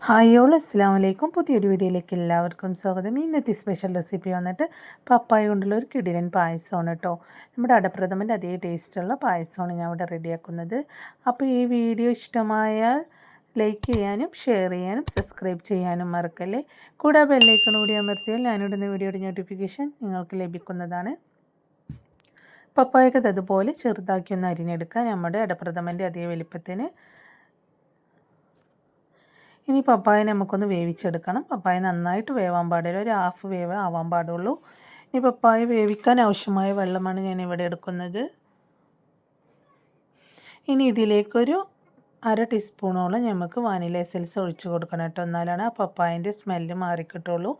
Hi all അസ്സാം വലൈക്കും പുതിയൊരു വീഡിയോയിലേക്ക് എല്ലാവർക്കും സ്വാഗതം. ഇന്നത്തെ സ്പെഷ്യൽ റെസിപ്പി വന്നിട്ട് പപ്പായ കൊണ്ടുള്ള ഒരു കിടിലൻ പായസമാണ് കേട്ടോ. നമ്മുടെ അടപ്രഥമന്റെ അതേ ടേസ്റ്റുള്ള പായസമാണ് ഞാൻ ഇവിടെ റെഡിയാക്കുന്നത്. അപ്പോൾ ഈ വീഡിയോ ഇഷ്ടമായാൽ ലൈക്ക് ചെയ്യാനും ഷെയർ ചെയ്യാനും സബ്സ്ക്രൈബ് ചെയ്യാനും മറക്കല്ലേ? കൂടാതെ ബെല്ലൈക്കൺ കൂടി അമർത്തിയാൽ ഞാനിടുന്ന വീഡിയോയുടെ നോട്ടിഫിക്കേഷൻ നിങ്ങൾക്ക് ലഭിക്കുന്നതാണ്. പപ്പായക്കത് അതുപോലെ ചെറുതാക്കി ഒന്ന് അരിഞ്ഞെടുക്കുക. നമ്മുടെ അടപ്രഥമന്റെ അതേ വലിപ്പത്തിന് ഇനി പപ്പായ നമുക്കൊന്ന് വേവിച്ചെടുക്കണം. പപ്പായ നന്നായിട്ട് വേവാൻ പാടില്ല. ഒരു ഹാഫ് വേവ് ആവാൻ പാടുള്ളൂ. ഇനി പപ്പായ വേവിക്കാൻ ആവശ്യമായ വെള്ളമാണ് ഞാൻ ഇവിടെ എടുക്കുന്നത്. ഇനി ഇതിലേക്കൊരു അര ടീസ്പൂണോളം നമുക്ക് വാനില എസൻസ് ഒഴിച്ച് കൊടുക്കണം കേട്ടോ. എന്നാലാണ് ആ പപ്പായന്റെ സ്മെല്ല് മാറിക്കിട്ടുള്ളൂ.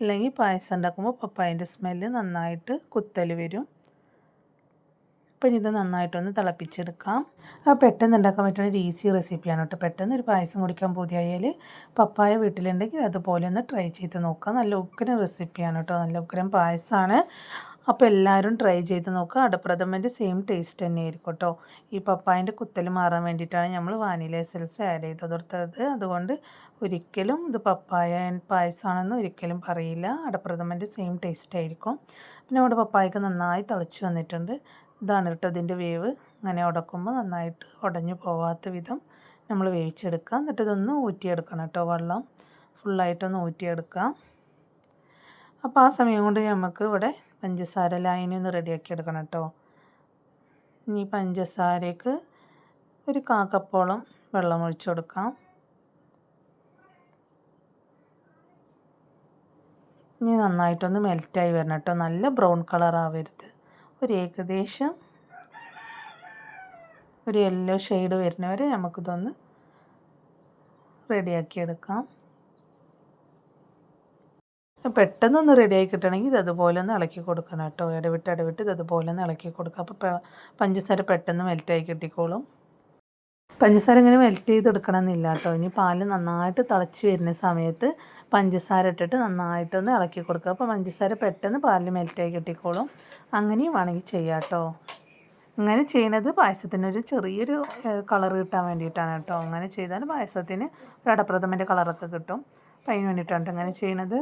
ഇല്ലെങ്കിൽ പായസം ഉണ്ടാക്കുമ്പോൾ പപ്പായന്റെ സ്മെല്ല് നന്നായിട്ട് കുത്തൽ വരും. അപ്പം ഇത് നന്നായിട്ടൊന്ന് തിളപ്പിച്ചെടുക്കാം. പെട്ടെന്ന് ഉണ്ടാക്കാൻ പറ്റുന്ന ഒരു ഈസി റെസിപ്പിയാണ് കേട്ടോ. പെട്ടെന്ന് ഒരു പായസം കുടിക്കാൻ പൂതിയായാൽ പപ്പായ വീട്ടിലുണ്ടെങ്കിൽ അതുപോലെ ഒന്ന് ട്രൈ ചെയ്ത് നോക്കാം നല്ല ഉഗ്രം റെസിപ്പിയാണ് കേട്ടോ. നല്ല ഉഗ്രം പായസമാണ് അപ്പോൾ എല്ലാവരും ട്രൈ ചെയ്ത് നോക്കുക. അടപ്രഥമന്റെ സെയിം ടേസ്റ്റ് തന്നെ ആയിരിക്കും കേട്ടോ. ഈ പപ്പായന്റെ കുത്തൽ മാറാൻ വേണ്ടിയിട്ടാണ് നമ്മൾ വാനില എസൽസ് ആഡ് ചെയ്ത് കൊടുത്തത്. അതുകൊണ്ട് ഒരിക്കലും ഇത് പപ്പായ പായസമാണെന്ന് ഒരിക്കലും പറയില്ല. അടപ്രഥമന്റെ സെയിം ടേസ്റ്റ് ആയിരിക്കും. പിന്നെ നമ്മുടെ പപ്പായക്ക് നന്നായി തിളച്ച് വന്നിട്ടുണ്ട്. ഇതാണ് കേട്ടോ ഇതിന്റെ വേവ്. അങ്ങനെ ഉടക്കുമ്പോൾ നന്നായിട്ട് ഉടഞ്ഞു പോവാത്ത വിധം നമ്മൾ വേവിച്ചെടുക്കുക. എന്നിട്ട് ഇതൊന്ന് ഊറ്റിയെടുക്കണം കേട്ടോ വെള്ളം. ഫുള്ളായിട്ടൊന്ന് ഊറ്റിയെടുക്കുക. അപ്പോൾ ആ സമയം കൊണ്ട് നമുക്ക് ഇവിടെ പഞ്ചസാര ലൈനി ഒന്ന് റെഡിയാക്കി എടുക്കണം കേട്ടോ. ഇനി പഞ്ചസാരയ്ക്ക് ഒരു കാക്കപ്പോളം വെള്ളം ഒഴിച്ചു കൊടുക്കാം. ഇനി നന്നായിട്ടൊന്ന് മെൽറ്റായി വരണം കേട്ടോ. നല്ല ബ്രൗൺ കളർ ആവരുത്. ഒരു ഏകദേശം ഒരു യെല്ലോ ഷെയ്ഡ് വരുന്നവരെ നമുക്കിതൊന്ന് റെഡിയാക്കി എടുക്കാം പെട്ടെന്നൊന്ന് റെഡിയായി കിട്ടണമെങ്കിൽ ഇത് അതുപോലെ ഒന്ന് ഇളക്കി കൊടുക്കണം കേട്ടോ. ഇടവിട്ട് ഇടവിട്ട് ഇത് അതുപോലെ ഒന്ന് ഇളക്കി കൊടുക്കുക അപ്പോൾ പഞ്ചസാര പെട്ടെന്ന് മെൽറ്റായി കിട്ടിക്കോളും. പഞ്ചസാര ഇങ്ങനെ മെൽറ്റ് ചെയ്തെടുക്കണം എന്നില്ല കേട്ടോ ഇനി പാൽ നന്നായിട്ട് തിളച്ച് വരുന്ന സമയത്ത് പഞ്ചസാര ഇട്ടിട്ട് നന്നായിട്ടൊന്ന് ഇളക്കി കൊടുക്കുക. അപ്പോൾ പഞ്ചസാര പെട്ടെന്ന് പാലിൽ മെൽറ്റായി കിട്ടിക്കോളും. അങ്ങനെയും വേണമെങ്കിൽ ചെയ്യാം കേട്ടോ ഇങ്ങനെ ചെയ്യുന്നത് പായസത്തിനൊരു ചെറിയൊരു കളർ കിട്ടാൻ വേണ്ടിയിട്ടാണ് കേട്ടോ. അങ്ങനെ ചെയ്താൽ പായസത്തിന് ഒരു അടപ്രഥമന്റെ കളറൊക്കെ കിട്ടും. അപ്പം അതിന് വേണ്ടിയിട്ടാണ് ഇങ്ങനെ ചെയ്യുന്നത്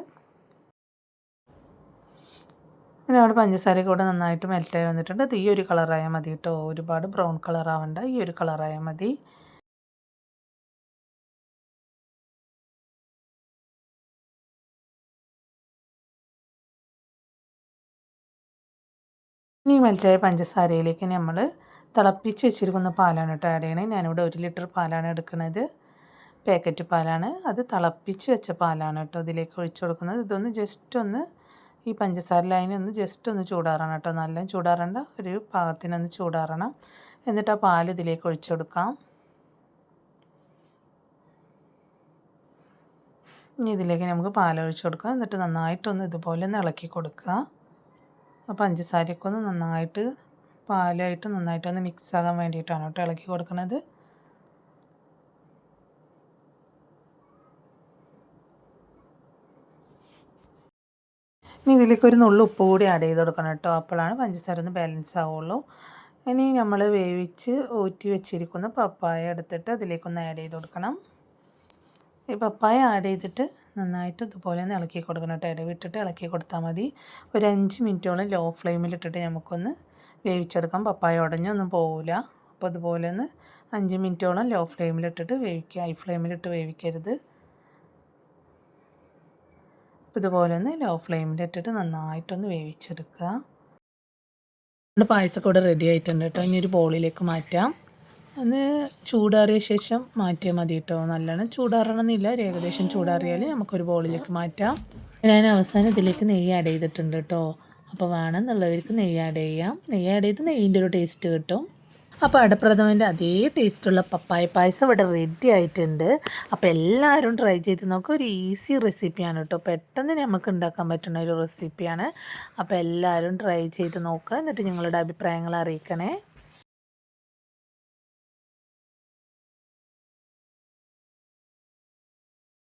പിന്നെ അവിടെ പഞ്ചസാര കൂടെ നന്നായിട്ട് മെൽറ്റായി വന്നിട്ടുണ്ട്. അത് ഈ ഒരു കളറായാൽ മതി കേട്ടോ. ഒരുപാട് ബ്രൗൺ കളറാവണ്ട ഈ ഒരു കളറായാൽ മതി. ഇനി മെൽറ്റായ പഞ്ചസാരയിലേക്ക് നമ്മൾ തിളപ്പിച്ച് വെച്ചിരിക്കുന്ന പാലാണ് കേട്ടോ ആഡ് ചെയ്യണേ. ഞാനിവിടെ ഒരു ലിറ്റർ പാലാണ് എടുക്കുന്നത് പാക്കറ്റ് പാലാണ്. അത് തിളപ്പിച്ച് വെച്ച പാലാണ് കേട്ടോ ഇതിലേക്ക് ഒഴിച്ചു കൊടുക്കുന്നത്. ഇതൊന്ന് ജസ്റ്റ് ഒന്ന് ഈ പഞ്ചസാര ലൈൻ ഒന്ന് ജസ്റ്റ് ഒന്ന് ചൂടാറണം കേട്ടോ. നല്ല ചൂടാറേണ്ട. ഒരു പാകത്തിനൊന്ന് ചൂടാറണം. എന്നിട്ട് ആ പാൽ ഇതിലേക്ക് ഒഴിച്ചു കൊടുക്കാം. ഇനി ഇതിലേക്ക് നമുക്ക് പാൽ ഒഴിച്ചു കൊടുക്കാം. എന്നിട്ട് നന്നായിട്ടൊന്ന് ഇതുപോലെ ഒന്ന് ഇളക്കി കൊടുക്കുക. ആ പഞ്ചസാരയൊക്കെ ഒന്ന് നന്നായിട്ട് പാലായിട്ട് നന്നായിട്ടൊന്ന് മിക്സ് ആകാൻ വേണ്ടിയിട്ടാണ് കേട്ടോ ഇളക്കി കൊടുക്കുന്നത് ഇനി ഇതിലേക്ക് ഒരു നുള്ളു ഉപ്പ് കൂടി ആഡ് ചെയ്ത് കൊടുക്കണം കേട്ടോ. അപ്പോഴാണ് പഞ്ചസാര ഒന്ന് ബാലൻസ് ആവുള്ളൂ. ഇനി നമ്മൾ വേവിച്ച് ഊറ്റി വെച്ചിരിക്കുന്ന പപ്പായ എടുത്തിട്ട് അതിലേക്കൊന്ന് ആഡ് ചെയ്ത് കൊടുക്കണം. ഈ പപ്പായ ആഡ് ചെയ്തിട്ട് നന്നായിട്ട് ഇതുപോലെ ഒന്ന് ഇളക്കി കൊടുക്കണം കേട്ടോ. ഇടവിട്ടിട്ട് ഇളക്കി കൊടുത്താൽ മതി. ഒരു അഞ്ച് മിനിറ്റോളം ലോ ഫ്ലെയിമിൽ ഇട്ടിട്ട് നമുക്കൊന്ന് വേവിച്ചെടുക്കാം. പപ്പായ ഉടഞ്ഞൊന്നും പോവില്ല. അപ്പോൾ അതുപോലെ ഒന്ന് അഞ്ച് മിനിറ്റോളം ലോ ഫ്ലെയിമിലിട്ടിട്ട് വേവിക്കുക ഹൈ ഫ്ലെയിമിലിട്ട് വേവിക്കരുത്. ഇതുപോലെ ഒന്ന് ലോ ഫ്ലെയിമിലിട്ടിട്ട് നന്നായിട്ടൊന്ന് വേവിച്ചെടുക്കുക. നമ്മുടെ പായസമൊക്കെ ഇവിടെ റെഡി ആയിട്ടുണ്ട് കേട്ടോ. ഇനി ഒരു ബോളിലേക്ക് മാറ്റാം. അന്ന് ചൂടാറിയ ശേഷം മാറ്റിയാൽ മതി കേട്ടോ. നല്ലോണം ചൂടാറണമെന്നില്ല. ഒരു ഏകദേശം ചൂടാറിയാൽ നമുക്കൊരു ബോളിലേക്ക് മാറ്റാം. ഞാൻ അവസാനം ഇതിലേക്ക് നെയ്യ് ആഡ് ചെയ്തിട്ടുണ്ട് കേട്ടോ. അപ്പോൾ വേണമെന്നുള്ളവർക്ക് നെയ്യ് ആഡ് ചെയ്യാം. നെയ്യ് ആഡ് ചെയ്ത് നെയ്യിന്റെ ഒരു ടേസ്റ്റ് കിട്ടും. അപ്പോൾ അടപ്രഥമന്റെ അതേ ടേസ്റ്റുള്ള പപ്പായ പായസം ഇവിടെ റെഡി ആയിട്ടുണ്ട്. അപ്പോൾ എല്ലാവരും ട്രൈ ചെയ്ത് നോക്കുക ഒരു ഈസി റെസിപ്പിയാണ് കേട്ടോ. പെട്ടെന്ന് നമുക്ക് ഉണ്ടാക്കാൻ പറ്റുന്ന ഒരു റെസിപ്പിയാണ് അപ്പോൾ എല്ലാവരും ട്രൈ ചെയ്ത് നോക്കുക എന്നിട്ട് നിങ്ങളുടെ അഭിപ്രായങ്ങൾ അറിയിക്കണേ.